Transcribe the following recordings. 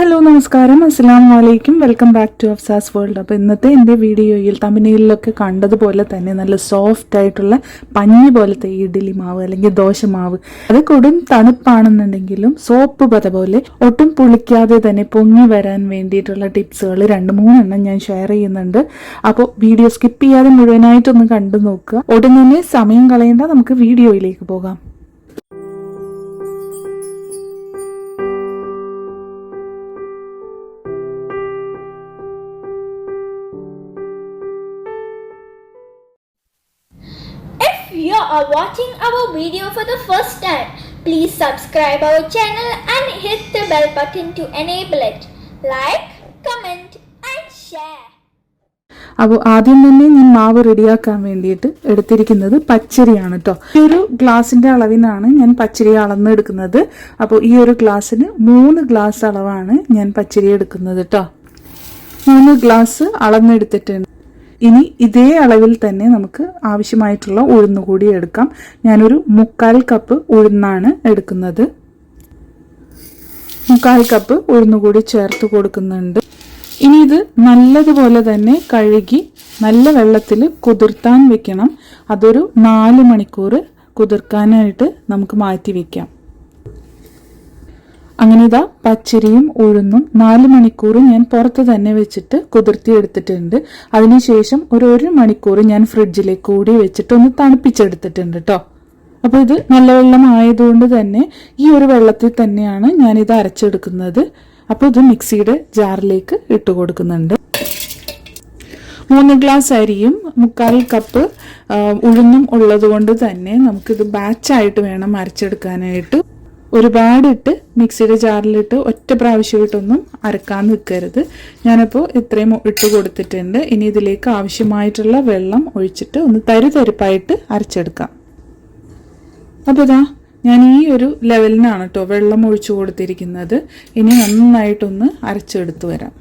Hello നമസ്കാരം. അസ്സാം വലൈക്കും welcome back to Afsa's world. അപ്പോൾ ഇന്നത്തെ എന്റെ വീഡിയോയിൽ തമിഴ്നയിലൊക്കെ കണ്ടതുപോലെ തന്നെ നല്ല സോഫ്റ്റ് ആയിട്ടുള്ള പഞ്ഞി പോലത്തെ ഇഡ്ഡലി മാവ് അല്ലെങ്കിൽ ദോശ മാവ് അത് കൊടും തണുപ്പാണെന്നുണ്ടെങ്കിലും സോപ്പ് പത പോലെ ഒട്ടും പുളിക്കാതെ തന്നെ പൊങ്ങി വരാൻ വേണ്ടിയിട്ടുള്ള ടിപ്സുകൾ രണ്ട് മൂന്നെണ്ണം ഞാൻ ഷെയർ ചെയ്യുന്നുണ്ട്. അപ്പോൾ വീഡിയോ സ്കിപ്പ് ചെയ്യാതെ മുഴുവനായിട്ടൊന്ന് കണ്ടു നോക്കുക. ഉടൻ തന്നെ സമയം കളയേണ്ട. നമുക്ക് വീഡിയോയിലേക്ക് പോകാം. You are watching our video for the first time, please subscribe our channel and hit the bell button to enable it. Like, comment and share. അപ്പോൾ ആദ്യം തന്നെ ഞാൻ മാവ് റെഡിയാക്കാൻ വേണ്ടിയിട്ട് എടുത്തിരിക്കുന്നത് പച്ചരിയാണ് കേട്ടോ ഈ ഒരു ഗ്ലാസിന്റെ അളവിനാണ് ഞാൻ പച്ചരി അളന്നെടുക്കുന്നത് അപ്പോൾ ഈ ഒരു ഗ്ലാസ്സിന് മൂന്ന് ഗ്ലാസ് അളവാണ് ഞാൻ പച്ചരി എടുക്കുന്നത് കേട്ടോ മൂന്ന് ഗ്ലാസ് അളന്നെടുത്തിട്ടുണ്ട് ഇനി ഇതേ അളവിൽ തന്നെ നമുക്ക് ആവശ്യമായിട്ടുള്ള ഉഴുന്ന് കൂടി എടുക്കാം. ഞാനൊരു മുക്കാൽ കപ്പ് ഉഴുന്നാണ് എടുക്കുന്നത്. മുക്കാൽ കപ്പ് ഉഴുന്നുകൂടി ചേർത്ത് കൊടുക്കുന്നുണ്ട്. ഇനി ഇത് നല്ലതുപോലെ തന്നെ കഴുകി നല്ല വെള്ളത്തിൽ കുതിർത്താൻ വെക്കണം. അതൊരു നാല് മണിക്കൂർ കുതിർക്കാനായിട്ട് നമുക്ക് മാറ്റി വെക്കാം. അങ്ങനെ ഇതാ പച്ചരിയും ഉഴുന്നും നാല് മണിക്കൂർ ഞാൻ പുറത്ത് തന്നെ വെച്ചിട്ട് കുതിർത്തി എടുത്തിട്ടുണ്ട്. അതിനുശേഷം ഒരു ഒരു മണിക്കൂർ ഞാൻ ഫ്രിഡ്ജിലേക്ക് കൂടി വെച്ചിട്ട് ഒന്ന് തണുപ്പിച്ചെടുത്തിട്ടുണ്ട് കേട്ടോ അപ്പോൾ ഇത് നല്ല വെള്ളം ആയതുകൊണ്ട് തന്നെ ഈ ഒരു വെള്ളത്തിൽ തന്നെയാണ് ഞാൻ ഇത് അരച്ചെടുക്കുന്നത്. അപ്പോൾ ഇത് മിക്സിയുടെ ജാറിലേക്ക് ഇട്ട് കൊടുക്കുന്നുണ്ട്. മൂന്ന് ഗ്ലാസ് അരിയും മുക്കാൽ കപ്പ് ഉഴുന്നും ഉള്ളത് കൊണ്ട് തന്നെ നമുക്കിത് ബാച്ചായിട്ട് വേണം അരച്ചെടുക്കാനായിട്ട്. ഒരുപാടിട്ട് മിക്സിയുടെ ജാറിലിട്ട് ഒറ്റ പ്രാവശ്യമായിട്ടൊന്നും അരക്കാൻ നിൽക്കരുത്. ഞാനിപ്പോൾ ഇത്രയും ഇട്ട് കൊടുത്തിട്ടുണ്ട്. ഇനി ഇതിലേക്ക് ആവശ്യമായിട്ടുള്ള വെള്ളം ഒഴിച്ചിട്ട് ഒന്ന് തരിതരിപ്പായിട്ട് അരച്ചെടുക്കാം. അപ്പോൾ ഇതാ ഞാൻ ഈ ഒരു ലെവലിനാണ് കേട്ടോ വെള്ളം ഒഴിച്ചു കൊടുത്തിരിക്കുന്നത്. ഇനി നന്നായിട്ടൊന്ന് അരച്ചെടുത്ത് വരാം.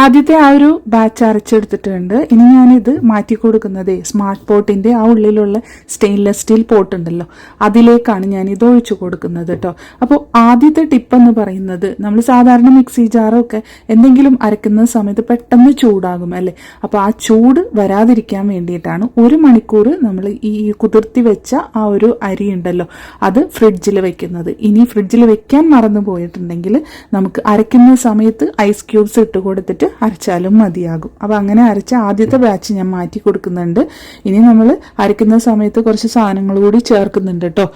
ആദ്യത്തെ ആ ഒരു ബാച്ച് അരച്ചെടുത്തിട്ടുണ്ട്. ഇനി ഞാനിത് മാറ്റി കൊടുക്കുന്നത് സ്മാർട്ട് പോട്ടിന്റെ ആ ഉള്ളിലുള്ള സ്റ്റെയിൻലെസ് സ്റ്റീൽ പോട്ട് ഉണ്ടല്ലോ അതിലേക്കാണ് ഞാൻ ഇത് ഒഴിച്ചു കൊടുക്കുന്നത് കേട്ടോ. അപ്പോൾ ആദ്യത്തെ ടിപ്പ് എന്ന് പറയുന്നത് നമ്മൾ സാധാരണ മിക്സി ജാറൊക്കെ എന്തെങ്കിലും അരക്കുന്ന സമയത്ത് പെട്ടെന്ന് ചൂടാകും അല്ലേ? അപ്പോൾ ആ ചൂട് വരാതിരിക്കാൻ വേണ്ടിയിട്ടാണ് ഒരു മണിക്കൂർ നമ്മൾ ഈ കുതിർത്തി വെച്ച ആ ഒരു അരി ഉണ്ടല്ലോ അത് ഫ്രിഡ്ജിൽ വെക്കുന്നത്. ഇനി ഫ്രിഡ്ജിൽ വെക്കാൻ മറന്നു പോയിട്ടുണ്ടെങ്കിൽ നമുക്ക് അരയ്ക്കുന്ന സമയത്ത് ഐസ് ക്യൂബ്സ് ഇട്ട് കൊടുത്തിട്ട് അരച്ചാലും മതിയാകും. അപ്പോൾ അങ്ങനെ അരച്ച ആദ്യത്തെ ബാച്ച് ഞാൻ മാറ്റി കൊടുക്കുന്നുണ്ട്. ഇനി നമ്മൾ അരയ്ക്കുന്ന സമയത്ത് കുറച്ച് സാധനങ്ങൾ കൂടി ചേർക്കുന്നുണ്ട് കേട്ടോ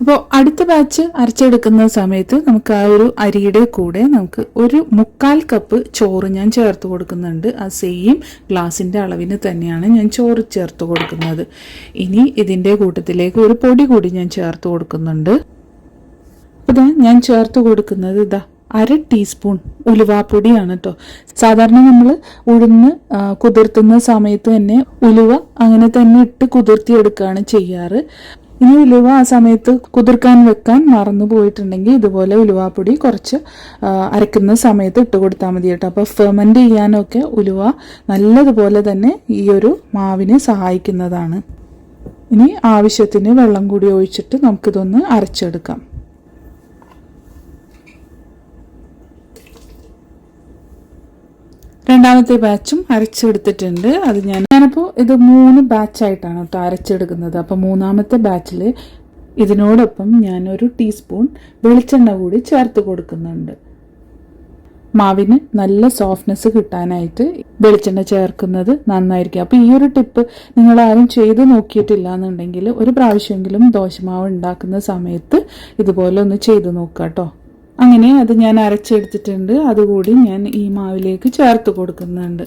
അപ്പോൾ അടുത്ത ബാച്ച് അരച്ചെടുക്കുന്ന സമയത്ത് നമുക്ക് ആ ഒരു അരിയുടെ കൂടെ നമുക്ക് ഒരു മുക്കാൽ കപ്പ് ചോറ് ഞാൻ ചേർത്ത് കൊടുക്കുന്നുണ്ട്. ആ സെയിം ഗ്ലാസിന്റെ അളവിന് തന്നെയാണ് ഞാൻ ചോറ് ചേർത്ത് കൊടുക്കുന്നത്. ഇനി ഇതിന്റെ കൂട്ടത്തിലേക്ക് ഒരു പൊടി കൂടി ഞാൻ ചേർത്ത് കൊടുക്കുന്നുണ്ട്. അപ്പോൾ ഞാൻ ചേർത്ത് കൊടുക്കുന്നത് ഇതാ അര ടീസ്പൂൺ ഉലുവാപ്പൊടിയാണ് കേട്ടോ സാധാരണ നമ്മൾ ഉഴുന്ന് കുതിർത്തുന്ന സമയത്ത് തന്നെ ഉലുവ അങ്ങനെ തന്നെ ഇട്ട് കുതിർത്തിയെടുക്കുകയാണ് ചെയ്യാറ്. ഇനി ഉലുവ ആ സമയത്ത് കുതിർക്കാൻ വെക്കാൻ മറന്നു പോയിട്ടുണ്ടെങ്കിൽ ഇതുപോലെ ഉലുവാപ്പൊടി കുറച്ച് അരക്കുന്ന സമയത്ത് ഇട്ട് കൊടുത്താൽ മതി കേട്ടോ. അപ്പോൾ ഫെർമെന്റ് ചെയ്യാനൊക്കെ ഉലുവ നല്ലതുപോലെ തന്നെ ഈ ഒരു മാവിനെ സഹായിക്കുന്നതാണ്. ഇനി ആവശ്യത്തിന് വെള്ളം കൂടി ഒഴിച്ചിട്ട് നമുക്കിതൊന്ന് അരച്ചെടുക്കാം. രണ്ടാമത്തെ ബാച്ചും അരച്ചെടുത്തിട്ടുണ്ട്. അത് ഞാൻ ഞാനപ്പോൾ ഇത് മൂന്ന് ബാച്ചായിട്ടാണ് കേട്ടോ അരച്ചെടുക്കുന്നത്. അപ്പോൾ മൂന്നാമത്തെ ബാച്ചിൽ ഇതിനോടൊപ്പം ഞാൻ ഒരു ടീസ്പൂൺ വെളിച്ചെണ്ണ കൂടി ചേർത്ത് കൊടുക്കുന്നുണ്ട്. മാവിന് നല്ല സോഫ്റ്റ്നെസ് കിട്ടാനായിട്ട് വെളിച്ചെണ്ണ ചേർക്കുന്നത് നന്നായിരിക്കും. അപ്പോൾ ഈ ഒരു ടിപ്പ് നിങ്ങൾ ആരും ചെയ്ത് നോക്കിയിട്ടില്ല എന്നുണ്ടെങ്കിൽ ഒരു പ്രാവശ്യമെങ്കിലും ദോശമാവ് ഉണ്ടാക്കുന്ന സമയത്ത് ഇതുപോലെ ഒന്ന് ചെയ്ത് നോക്കുക കേട്ടോ അങ്ങനെ അത് ഞാൻ അരച്ചെടുത്തിട്ടുണ്ട്. അതുകൂടി ഞാൻ ഈ മാവിലേക്ക് ചേർത്ത് കൊടുക്കുന്നുണ്ട്.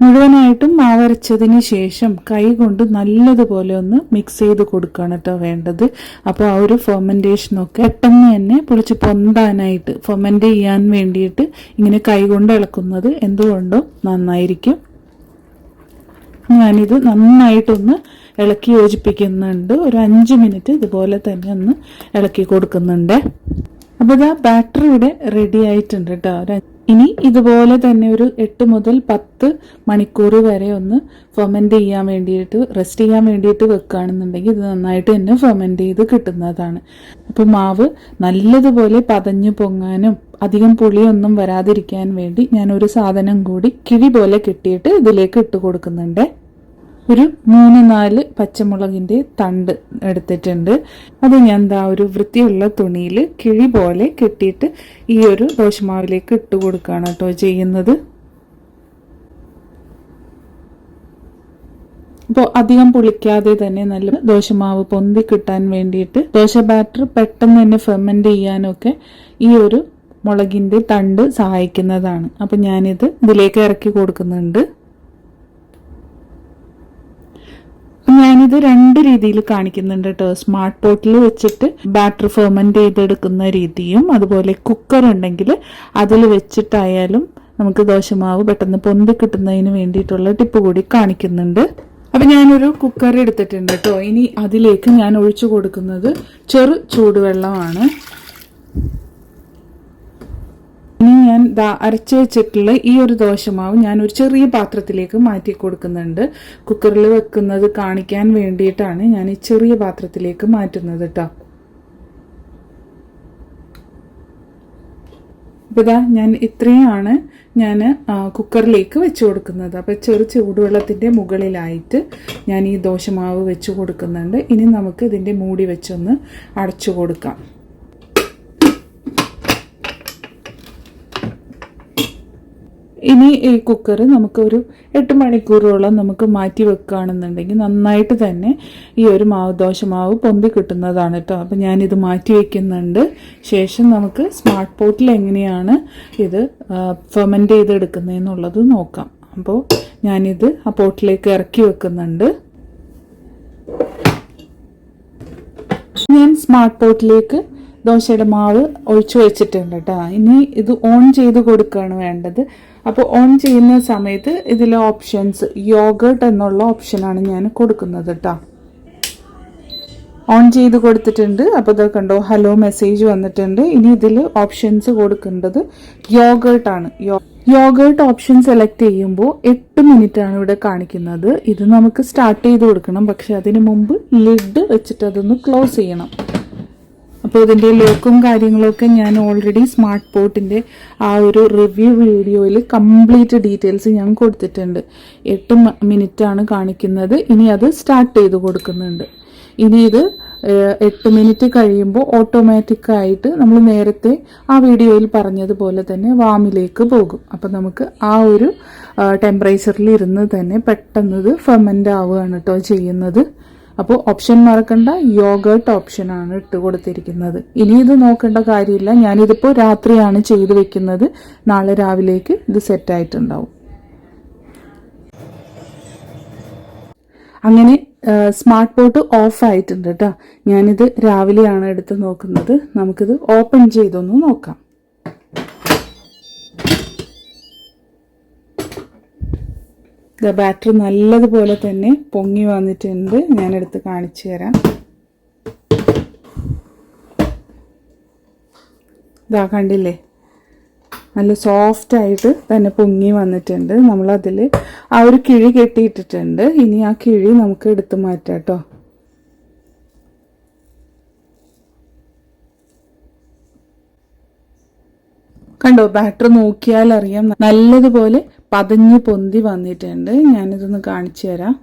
മുഴുവനായിട്ടും മാവരച്ചതിന് ശേഷം കൈ കൊണ്ട് നല്ലതുപോലെ ഒന്ന് മിക്സ് ചെയ്ത് കൊടുക്കുകയാണ് കേട്ടോ വേണ്ടത്. അപ്പോൾ ആ ഒരു ഫെർമെന്റേഷനൊക്കെ പെട്ടെന്ന് തന്നെ പൊളിച്ച് പൊന്താനായിട്ട് ഫെർമെന്റ് ചെയ്യാൻ വേണ്ടിയിട്ട് ഇങ്ങനെ കൈ കൊണ്ട് ഇളക്കുന്നത് എന്തുകൊണ്ടോ നന്നായിരിക്കും. ഞാനിത് നന്നായിട്ടൊന്ന് ഇളക്കി യോജിപ്പിക്കുന്നുണ്ട്. ഒരു അഞ്ച് മിനിറ്റ് ഇതുപോലെ തന്നെ ഒന്ന് ഇളക്കി കൊടുക്കുന്നുണ്ട്. അപ്പോൾ ഇതാ ബാറ്ററി ഇവിടെ റെഡി ആയിട്ടുണ്ട് കേട്ടോ. ഇനി ഇതുപോലെ തന്നെ ഒരു എട്ട് മുതൽ പത്ത് മണിക്കൂർ വരെ ഒന്ന് ഫെർമെന്റ് ചെയ്യാൻ വേണ്ടിയിട്ട് റെസ്റ്റ് ചെയ്യാൻ വേണ്ടിയിട്ട് വെക്കുകയാണെന്നുണ്ടെങ്കിൽ ഇത് നന്നായിട്ട് തന്നെ ഫെർമെന്റ് ചെയ്ത് കിട്ടുന്നതാണ്. അപ്പോൾ മാവ് നല്ലതുപോലെ പതഞ്ഞു പൊങ്ങാനും അധികം പുളിയൊന്നും വരാതിരിക്കാൻ വേണ്ടി ഞാൻ ഒരു സാധനം കൂടി കിഴി പോലെ കിട്ടിയിട്ട് ഇതിലേക്ക് ഇട്ട് കൊടുക്കുന്നുണ്ട്. ഒരു മൂന്ന് നാല് പച്ചമുളകിന്റെ തണ്ട് എടുത്തിട്ടുണ്ട്. അത് ഞാൻ എന്താ ഒരു വൃത്തിയുള്ള തുണിയിൽ കിഴി പോലെ കെട്ടിയിട്ട് ഈ ഒരു ദോശമാവിലേക്ക് ഇട്ട് കൊടുക്കുകയാണ് കേട്ടോ ചെയ്യുന്നത്. അപ്പോൾ അധികം പുളിക്കാതെ തന്നെ നല്ല ദോശമാവ് പൊന്തി കിട്ടാൻ വേണ്ടിയിട്ട് ദോശ ബാറ്റർ പെട്ടെന്ന് തന്നെ ഫെർമെന്റ് ചെയ്യാനൊക്കെ ഈ ഒരു മുളകിന്റെ തണ്ട് സഹായിക്കുന്നതാണ്. അപ്പം ഞാനിത് ഇതിലേക്ക് ഇറക്കി കൊടുക്കുന്നുണ്ട്. ഞാനിത് രണ്ട് രീതിയിൽ കാണിക്കുന്നുണ്ട് കേട്ടോ സ്മാർട്ട് പോട്ടിൽ വെച്ചിട്ട് ബാറ്റർ ഫെർമെന്റ് ചെയ്തെടുക്കുന്ന രീതിയും അതുപോലെ കുക്കർ ഉണ്ടെങ്കിൽ അതിൽ വെച്ചിട്ടായാലും നമുക്ക് ദോശമാവ് പെട്ടെന്ന് പൊന്തി കിട്ടുന്നതിന് വേണ്ടിയിട്ടുള്ള ടിപ്പ് കൂടി കാണിക്കുന്നുണ്ട്. അപ്പം ഞാനൊരു കുക്കർ എടുത്തിട്ടുണ്ട് കേട്ടോ ഇനി അതിലേക്ക് ഞാൻ ഒഴിച്ചു കൊടുക്കുന്നത് ചെറു ചൂടുവെള്ളമാണ്. ഇനി ഞാൻ ദാ അരച്ച് വെച്ചിട്ടുള്ള ഈ ഒരു ദോശമാവ് ഞാൻ ഒരു ചെറിയ പാത്രത്തിലേക്ക് മാറ്റി കൊടുക്കുന്നുണ്ട്. കുക്കറിൽ വെക്കുന്നത് കാണിക്കാൻ വേണ്ടിയിട്ടാണ് ഞാൻ ഈ ചെറിയ പാത്രത്തിലേക്ക് മാറ്റുന്നത് കേട്ടോ അപ്പോൾ ഞാൻ ഇത്രയാണ് ഞാൻ കുക്കറിലേക്ക് വെച്ച് കൊടുക്കുന്നത്. അപ്പോൾ ചെറു ചൂടുവെള്ളത്തിന്റെ മുകളിലായിട്ട് ഞാൻ ഈ ദോശമാവ് വെച്ച് കൊടുക്കുന്നുണ്ട്. ഇനി നമുക്ക് ഇതിന്റെ മൂടി വെച്ചൊന്ന് അടച്ചു കൊടുക്കാം. ഇനി ഈ കുക്കർ നമുക്കൊരു എട്ട് മണിക്കൂറോളം നമുക്ക് മാറ്റി വെക്കുകയാണെന്നുണ്ടെങ്കിൽ നന്നായിട്ട് തന്നെ ഈ ഒരു മാവ് ദോശ മാവ് പൊന്തി കിട്ടുന്നതാണ് കേട്ടോ. അപ്പം ഞാനിത് മാറ്റി വയ്ക്കുന്നുണ്ട് ശേഷം നമുക്ക് സ്മാർട്ട് പോട്ടിൽ എങ്ങനെയാണ് ഇത് ഫെർമെന്റ് ചെയ്തെടുക്കുന്നതെന്നുള്ളത് നോക്കാം. അപ്പോൾ ഞാനിത് ആ പോട്ടിലേക്ക് ഇറക്കി വെക്കുന്നുണ്ട്. ഞാൻ സ്മാർട്ട് പോട്ടിലേക്ക് ദോശയുടെ മാവ് ഒഴിച്ചു വെച്ചിട്ടുണ്ട് കേട്ടോ ഇനി ഇത് ഓൺ ചെയ്ത് കൊടുക്കുകയാണ് വേണ്ടത്. അപ്പോൾ ഓൺ ചെയ്യുന്ന സമയത്ത് ഇതിലെ ഓപ്ഷൻസ് യോഗർട്ട് എന്നുള്ള ഓപ്ഷനാണ് ഞാൻ കൊടുക്കുന്നത് കേട്ടോ ഓൺ ചെയ്ത് കൊടുത്തിട്ടുണ്ട്. അപ്പോൾ ഇതൊക്കെ കണ്ടോ ഹലോ മെസ്സേജ് വന്നിട്ടുണ്ട്. ഇനി ഇതിൽ ഓപ്ഷൻസ് കൊടുക്കേണ്ടത് യോഗേർട്ട് ആണ്. യോഗേർട്ട് ഓപ്ഷൻ സെലക്ട് ചെയ്യുമ്പോൾ എട്ട് മിനിറ്റ് ആണ് ഇവിടെ കാണിക്കുന്നത്. ഇത് നമുക്ക് സ്റ്റാർട്ട് ചെയ്ത് കൊടുക്കണം. പക്ഷെ അതിന് മുമ്പ് ലിഡ് വെച്ചിട്ട് അതൊന്ന് ക്ലോസ് ചെയ്യണം. അപ്പോൾ ഇതിന്റെ ലോക്കും കാര്യങ്ങളൊക്കെ ഞാൻ ഓൾറെഡി സ്മാർട്ട് പോട്ടിന്റെ ആ ഒരു റിവ്യൂ വീഡിയോയിൽ കംപ്ലീറ്റ് ഡീറ്റെയിൽസ് ഞാൻ കൊടുത്തിട്ടുണ്ട്. എട്ട് മിനിറ്റ് ആണ് കാണിക്കുന്നത്. ഇനി അത് സ്റ്റാർട്ട് ചെയ്ത് കൊടുക്കുന്നുണ്ട്. ഇനി ഇത് എട്ട് മിനിറ്റ് കഴിയുമ്പോൾ ഓട്ടോമാറ്റിക്കായിട്ട് നമ്മൾ നേരത്തെ ആ വീഡിയോയിൽ പറഞ്ഞതുപോലെ തന്നെ വാമിലേക്ക് പോകും. അപ്പം നമുക്ക് ആ ഒരു ടെമ്പറേച്ചറിൽ ഇരുന്ന് തന്നെ പെട്ടെന്ന് ഇത് ഫെർമെന്റ് ആവുകയാണ് കേട്ടോ ചെയ്യുന്നത്. അപ്പോൾ ഓപ്ഷൻ മറക്കണ്ട യോഗേർട്ട് ഓപ്ഷനാണ് ഇട്ട് കൊടുത്തിരിക്കുന്നത്. ഇനി ഇത് നോക്കേണ്ട കാര്യമില്ല. ഞാനിതിപ്പോൾ രാത്രിയാണ് ചെയ്ത് വെക്കുന്നത്. നാളെ രാവിലേക്ക് ഇത് സെറ്റായിട്ടുണ്ടാവും അങ്ങനെ സ്മാർട്ട് ബോട്ട് ഓഫ് ആയിട്ടുണ്ട് കേട്ടോ ഞാനിത് രാവിലെയാണ് എടുത്ത് നോക്കുന്നത്. നമുക്കിത് ഓപ്പൺ ചെയ്തൊന്ന് നോക്കാം. ബാറ്ററി നല്ലതുപോലെ തന്നെ പൊങ്ങി വന്നിട്ടുണ്ട്. ഞാനെടുത്ത് കാണിച്ചു തരാം. ഇതാ കണ്ടില്ലേ? നല്ല സോഫ്റ്റ് ആയിട്ട് തന്നെ പൊങ്ങി വന്നിട്ടുണ്ട്. നമ്മളതിൽ ആ ഒരു കിഴി കെട്ടിയിട്ടിട്ടുണ്ട്. ഇനി ആ കിഴി നമുക്ക് എടുത്ത് മാറ്റാം കേട്ടോ. കണ്ടോ? ബാറ്ററി നോക്കിയാൽ അറിയാം നല്ലതുപോലെ പതഞ്ഞു പൊന്തി വന്നിട്ടുണ്ട്. ഞാനിതൊന്ന് കാണിച്ചു തരാം.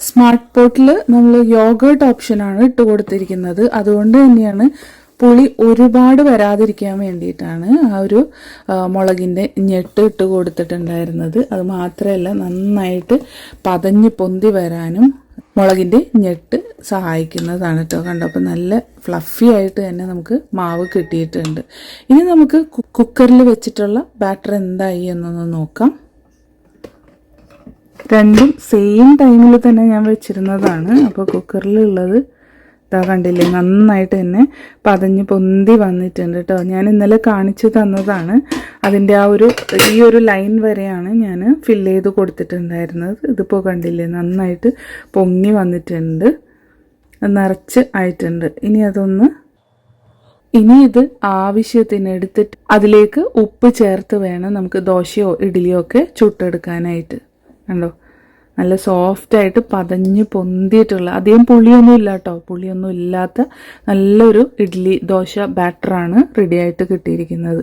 സ്മാർട്ട് പോട്ടിൽ നമ്മൾ യോഗേർട്ട് ഓപ്ഷനാണ് ഇട്ട് കൊടുത്തിരിക്കുന്നത്. അതുകൊണ്ട് തന്നെയാണ് പുളി ഒരുപാട് വരാതിരിക്കാൻ വേണ്ടിയിട്ടാണ് ആ ഒരു മുളകിന്റെ ഞെട്ട് ഇട്ട് കൊടുത്തിട്ടുണ്ടായിരുന്നത്. അത് മാത്രമല്ല നന്നായിട്ട് പതഞ്ഞ് പൊന്തി വരാനും മുളകിന്റെ ഞെട്ട് സഹായിക്കുന്നതാണ് കേട്ടോ. കണ്ടപ്പോൾ നല്ല ഫ്ലഫി ആയിട്ട് തന്നെ നമുക്ക് മാവ് കിട്ടിയിട്ടുണ്ട്. ഇനി നമുക്ക് കുക്കറിൽ വെച്ചിട്ടുള്ള ബാറ്റർ എന്തായി എന്നൊന്ന് നോക്കാം. രണ്ടും സെയിം ടൈമിൽ തന്നെ ഞാൻ വെച്ചിരുന്നതാണ്. അപ്പോൾ കുക്കറിലുള്ളത് ഇതാ കണ്ടില്ലേ നന്നായിട്ട് തന്നെ പതഞ്ഞ് പൊന്തി വന്നിട്ടുണ്ട് കേട്ടോ ഞാൻ ഇന്നലെ കാണിച്ചു തന്നതാണ്. അതിന്റെ ആ ഒരു ഈ ഒരു ലൈൻ വരെയാണ് ഞാൻ ഫില്ല് ചെയ്ത് കൊടുത്തിട്ടുണ്ടായിരുന്നത്. ഇതിപ്പോൾ കണ്ടില്ലേ നന്നായിട്ട് പൊങ്ങി വന്നിട്ടുണ്ട്. നിറച്ച് ആയിട്ടുണ്ട്. ഇനി അതൊന്ന് ഇനി ഇത് ആവശ്യത്തിന് എടുത്തിട്ട് അതിലേക്ക് ഉപ്പ് ചേർത്ത് വേണം നമുക്ക് ദോശയോ ഇഡ്ഡലിയോ ഒക്കെ ചുട്ടെടുക്കാനായിട്ട്. കണ്ടോ? നല്ല സോഫ്റ്റ് ആയിട്ട് പതഞ്ഞ് പൊന്തിയിട്ടുള്ള അധികം പുളിയൊന്നും ഇല്ല കേട്ടോ പുളിയൊന്നും ഇല്ലാത്ത നല്ലൊരു ഇഡ്ഡലി ദോശ ബാറ്ററാണ് റെഡി ആയിട്ട് കിട്ടിയിരിക്കുന്നത്.